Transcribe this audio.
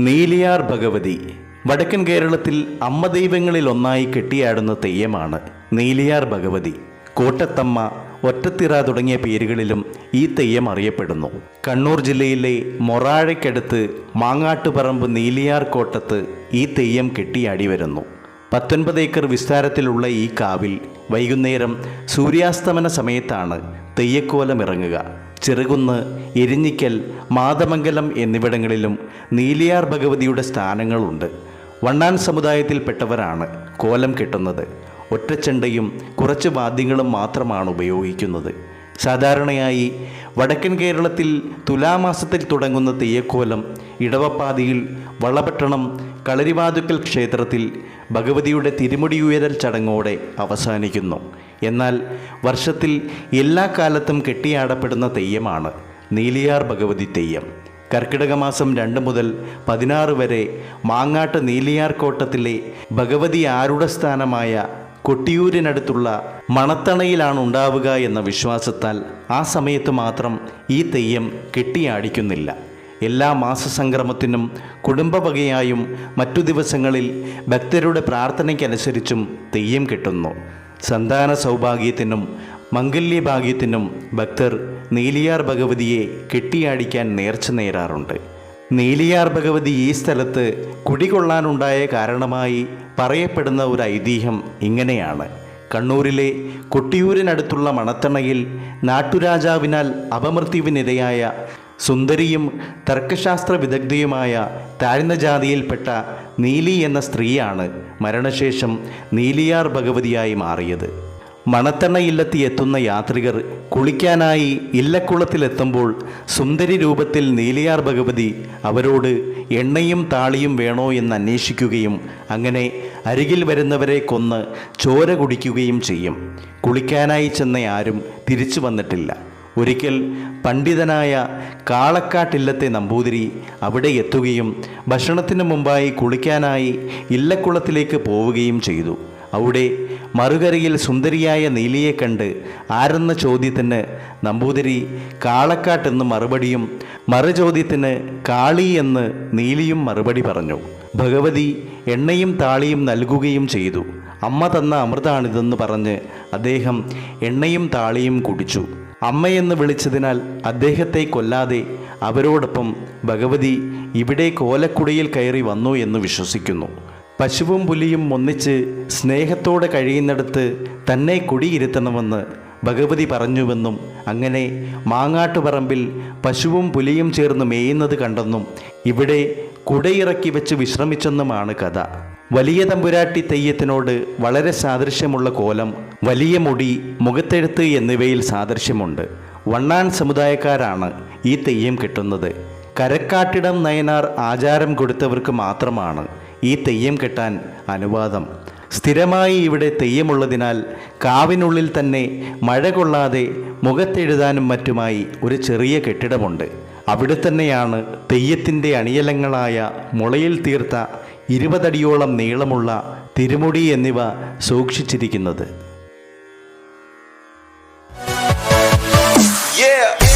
നീലിയാർ ഭഗവതി. വടക്കൻ കേരളത്തിൽ അമ്മ ദൈവങ്ങളിൽ ഒന്നായി കെട്ടിയാടുന്ന തെയ്യമാണ് നീലിയാർ ഭഗവതി. കോട്ടത്തമ്മ ഒറ്റത്തിറ തുടങ്ങിയ പേരുകളിലും ഈ തെയ്യം അറിയപ്പെടുന്നു. കണ്ണൂർ ജില്ലയിലെ മൊറാഴയ്ക്കടുത്ത് മാങ്ങാട്ടുപറമ്പ് നീലിയാർ കോട്ടത്ത് ഈ തെയ്യം കെട്ടിയാടി വരുന്നു. പത്തൊൻപത് ഏക്കർ വിസ്താരത്തിലുള്ള ഈ കാവിൽ വൈകുന്നേരം സൂര്യാസ്തമന സമയത്താണ് തെയ്യക്കോലം ഇറങ്ങുക. ചെറുകുന്ന് എരിഞ്ഞിക്കൽ മാതമംഗലം എന്നിവിടങ്ങളിലും നീലിയാർ ഭഗവതിയുടെ സ്ഥാനങ്ങളുണ്ട്. വണ്ണാൻ സമുദായത്തിൽപ്പെട്ടവരാണ് കോലം കെട്ടുന്നത്. ഒറ്റച്ചെണ്ടയും കുറച്ച് വാദ്യങ്ങളും മാത്രമാണ് ഉപയോഗിക്കുന്നത്. സാധാരണയായി വടക്കൻ കേരളത്തിൽ തുലാമാസത്തിൽ തുടങ്ങുന്ന തെയ്യക്കോലം ഇടവപ്പാതിയിൽ വളപട്ടണം കളരിവാതുക്കൽ ക്ഷേത്രത്തിൽ ഭഗവതിയുടെ തിരുമുടിയുയരൽ ചടങ്ങോടെ അവസാനിക്കുന്നു. എന്നാൽ വർഷത്തിൽ എല്ലാ കാലത്തും കെട്ടിയാടപ്പെടുന്ന തെയ്യമാണ് നീലിയാർ ഭഗവതി തെയ്യം. കർക്കിടക മാസം രണ്ട് മുതൽ പതിനാറ് വരെ മാങ്ങാട്ട് നീലിയാർ കോട്ടത്തിലെ ഭഗവതി ആരുടെ സ്ഥാനമായ കൊട്ടിയൂരിനടുത്തുള്ള മണത്തണയിലാണ് ഉണ്ടാവുക എന്ന വിശ്വാസത്താൽ ആ സമയത്ത് മാത്രം ഈ തെയ്യം കെട്ടിയാടിക്കുന്നില്ല. എല്ലാ മാസസംക്രമത്തിനും കുടുംബവകയായും മറ്റു ദിവസങ്ങളിൽ ഭക്തരുടെ പ്രാർത്ഥനയ്ക്കനുസരിച്ചും തെയ്യം കെട്ടുന്നു. സന്താന സൗഭാഗ്യത്തിനും മംഗല്യഭാഗ്യത്തിനും ഭക്തർ നീലിയാർ ഭഗവതിയെ കെട്ടിയാടിക്കാൻ നേർച്ച നേരാറുണ്ട്. നീലിയാർ ഭഗവതി ഈ സ്ഥലത്ത് കുടികൊള്ളാനുണ്ടായ കാരണമായി പറയപ്പെടുന്ന ഒരു ഐതിഹ്യം ഇങ്ങനെയാണ്. കണ്ണൂരിലെ കൊട്ടിയൂരിനടുത്തുള്ള മണത്തണയിൽ നാട്ടുരാജാവിനാൽ അപമൃത്യുവിനിരയായ സുന്ദരിയും തർക്കശാസ്ത്ര വിദഗ്ധയുമായ താഴ്ന്ന ജാതിയിൽപ്പെട്ട നീലി എന്ന സ്ത്രീയാണ് മരണശേഷം നീലിയാർ ഭഗവതിയായി മാറിയത്. മണത്തണ്ണ ഇല്ലത്തി എത്തുന്ന യാത്രികർ കുളിക്കാനായി ഇല്ലക്കുളത്തിലെത്തുമ്പോൾ സുന്ദരി രൂപത്തിൽ നീലിയാർ ഭഗവതി അവരോട് എണ്ണയും താളിയും വേണോ എന്ന് അന്വേഷിക്കുകയും അങ്ങനെ അരികിൽ വരുന്നവരെ കൊന്ന് ചോര കുടിക്കുകയും ചെയ്യും. കുളിക്കാനായി ചെന്ന ആരും തിരിച്ചു വന്നിട്ടില്ല. ഒരിക്കൽ പണ്ഡിതനായ കാളക്കാട്ടില്ലത്തെ നമ്പൂതിരി അവിടെ എത്തുകയും ഭക്ഷണത്തിന് മുമ്പായി കുളിക്കാനായി ഇല്ലക്കുളത്തിലേക്ക് പോവുകയും ചെയ്തു. അവിടെ മറുകരയിൽ സുന്ദരിയായ നീലിയെ കണ്ട് ആരെന്ന ചോദ്യത്തിന് നമ്പൂതിരി കാളക്കാട്ടെന്ന് മറുപടിയും മറുചോദ്യത്തിന് കാളി എന്ന് നീലിയും മറുപടി പറഞ്ഞു. ഭഗവതി എണ്ണയും താളിയും നൽകുകയും ചെയ്തു. അമ്മ തന്ന അമൃതാണിതെന്ന് പറഞ്ഞ് അദ്ദേഹം എണ്ണയും താളിയും കുടിച്ചു. അമ്മയെന്ന് വിളിച്ചതിനാൽ അദ്ദേഹത്തെ കൊല്ലാതെ അവരോടൊപ്പം ഭഗവതി ഇവിടെ കോലക്കുടിയിൽ കയറി വന്നു എന്ന് വിശ്വസിക്കുന്നു. പശുവും പുലിയും ഒന്നിച്ച് സ്നേഹത്തോടെ കഴിയുന്നിടത്ത് തന്നെ കുടിയിരുത്തണമെന്ന് ഭഗവതി പറഞ്ഞുവെന്നും അങ്ങനെ മാങ്ങാട്ടുപറമ്പിൽ പശുവും പുലിയും ചേർന്ന് മേയുന്നത് കണ്ടെന്നും ഇവിടെ കുടയിറക്കി വെച്ച് വിശ്രമിച്ചെന്നുമാണ് കഥ. വലിയ തമ്പുരാട്ടി തെയ്യത്തിനോട് വളരെ സാദൃശ്യമുള്ള കോലം വലിയ മുടി മുഖത്തെഴുത്ത് എന്നിവയിൽ സാദൃശ്യമുണ്ട്. വണ്ണാൻ സമുദായക്കാരാണ് ഈ തെയ്യം കിട്ടുന്നത്. കരക്കാട്ടിടം നയനാർ ആചാരം കൊടുത്തവർക്ക് മാത്രമാണ് ഈ തെയ്യം കെട്ടാൻ അനുവാദം. സ്ഥിരമായി ഇവിടെ തെയ്യമുള്ളതിനാൽ കാവിനുള്ളിൽ തന്നെ മഴ കൊള്ളാതെ മുഖത്തെഴുതാനും മറ്റുമായി ഒരു ചെറിയ കെട്ടിടമുണ്ട്. അവിടെ തന്നെയാണ് തെയ്യത്തിന്റെ അണിയലങ്ങളായ മുളയിൽ തീർത്ത ഇരുപതടിയോളം നീളമുള്ള തിരുമുടി എന്നിവ സൂക്ഷിച്ചിരിക്കുന്നത്. Yeah.